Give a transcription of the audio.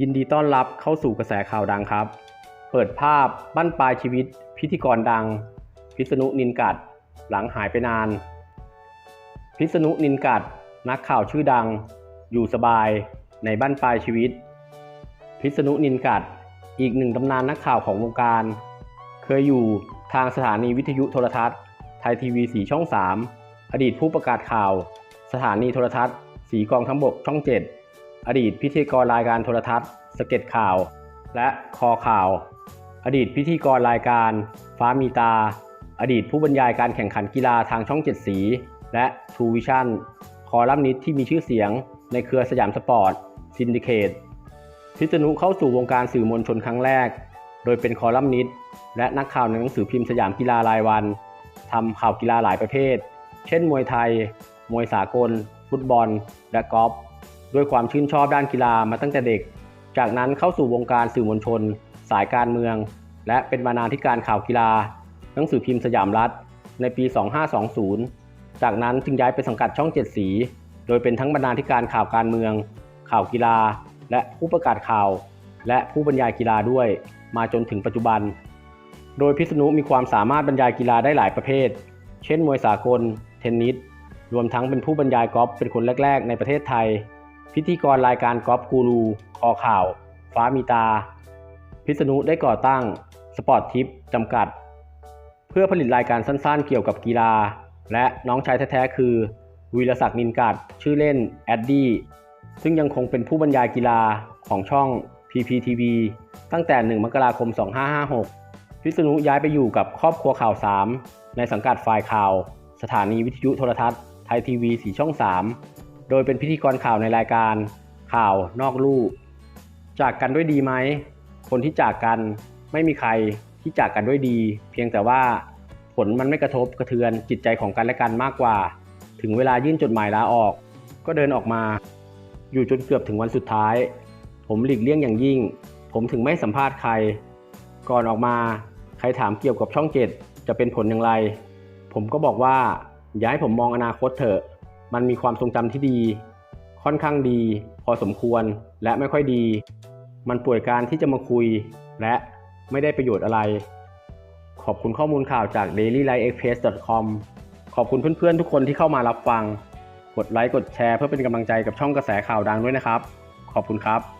ยินดีต้อนรับเข้าสู่กระแสข่าวดังครับ เปิดภาพบั้นปลายชีวิต พิธีกรดัง พิษณุนินกัด หลังหายไปนาน พิษณุนินกัด นักข่าวชื่อดัง อยู่สบายในบั้นปลายชีวิต พิษณุนินกัด อีกหนึ่งตำนานนักข่าวของวงการ เคยอยู่ทางสถานีวิทยุโทรทัศน์ ไทยทีวีสีช่อง 3 อดีตผู้ประกาศข่าว สถานีโทรทัศน์ สีกองทัพบกช่อง 7 อดีตพิธีกรรายการโทรทัศน์ สเก็ตข่าว และคอข่าว อดีตพิธีกรรายการ ฟ้ามีตา อดีตผู้บรรยายการแข่งขันกีฬาทางช่องเจ็ดสี และทูวิชั่นคอลัมนิสที่มีชื่อเสียง ในเครือสยามสปอร์ตซินดิเคตพิษณุเข้าสู่วงการสื่อมวลชนครั้งแรก โดยเป็นคอลัมนิสและนักข่าวในหนังสือพิมพ์สยามกีฬารายวันทำข่าวกีฬาหลายประเภท เช่น มวยไทย มวยสากล ฟุตบอล และกอล์ฟ ด้วยความชื่นชอบด้านกีฬามาตั้งแต่เด็ก จากนั้นเข้าสู่วงการสื่อมวลชน สายการเมือง และเป็นบรรณาธิการข่าวกีฬา หนังสือพิมพ์สยามรัฐ ในปี 2520 จากนั้นจึงย้ายไปสังกัดช่องเจ็ดสี โดยเป็นทั้งบรรณาธิการข่าวการเมือง ข่าวกีฬา และผู้ประกาศข่าว และผู้บรรยายกีฬาด้วย มาจนถึงปัจจุบัน โดยพิษณุมีความสามารถบรรยายกีฬาได้หลายประเภท เช่น มวยสากล เทนนิส รวมทั้งเป็นผู้บรรยายกอล์ฟเป็นคนแรก ๆ ในประเทศไทย พิธีกรรายการกอล์ฟกูรูคอข่าว ฟ้ามีตา พิษณุได้ก่อตั้งสปอร์ตทิปจำกัด เพื่อผลิตรายการสั้นๆ เกี่ยวกับกีฬา และน้องชายแท้ๆ คือ วีรศักดิ์นินกัด ชื่อเล่นแอดดี้ซึ่งยังคงเป็นผู้บรรยายกีฬาของช่อง PPTV ตั้งแต่ 1 มกราคม 2556 พิษณุย้ายไปอยู่กับครอบครัวข่าว 3 ในสังกัดฝ่ายข่าว สถานีวิทยุโทรทัศน์ไทยทีวีสีช่อง 3 โดยเป็นพิธีกรข่าวในรายการข่าวนอกลู่จากกันด้วยดีไหม คนที่จากกันไม่มีใครที่จากกันด้วยดี เพียงแต่ว่าผลมันไม่กระทบกระเทือนจิตใจของกันและกันมากกว่า ถึงเวลายื่นจดหมายลาออก ก็เดินออกมา อยู่จนเกือบถึงวันสุดท้าย ผมหลีกเลี่ยงอย่างยิ่ง ผมถึงไม่สัมภาษณ์ใคร ก่อนออกมาใครถามเกี่ยวกับช่องเจ็ดจะเป็นผลอย่างไร ผมก็บอกว่า อย่าให้ผมมองอนาคตเถอะ มันมีความทรงจำที่ดี ค่อนข้างดี พอสมควรและไม่ค่อยดี มันป่วยการที่จะมาคุย และไม่ได้ประโยชน์อะไร ขอบคุณข้อมูลข่าวจาก dailylifeexpress.com ขอบคุณเพื่อนๆทุกคนที่เข้ามารับฟัง กดไลค์กดแชร์เพื่อเป็นกำลังใจกับช่องกระแสข่าวดังด้วยนะครับ ขอบคุณครับ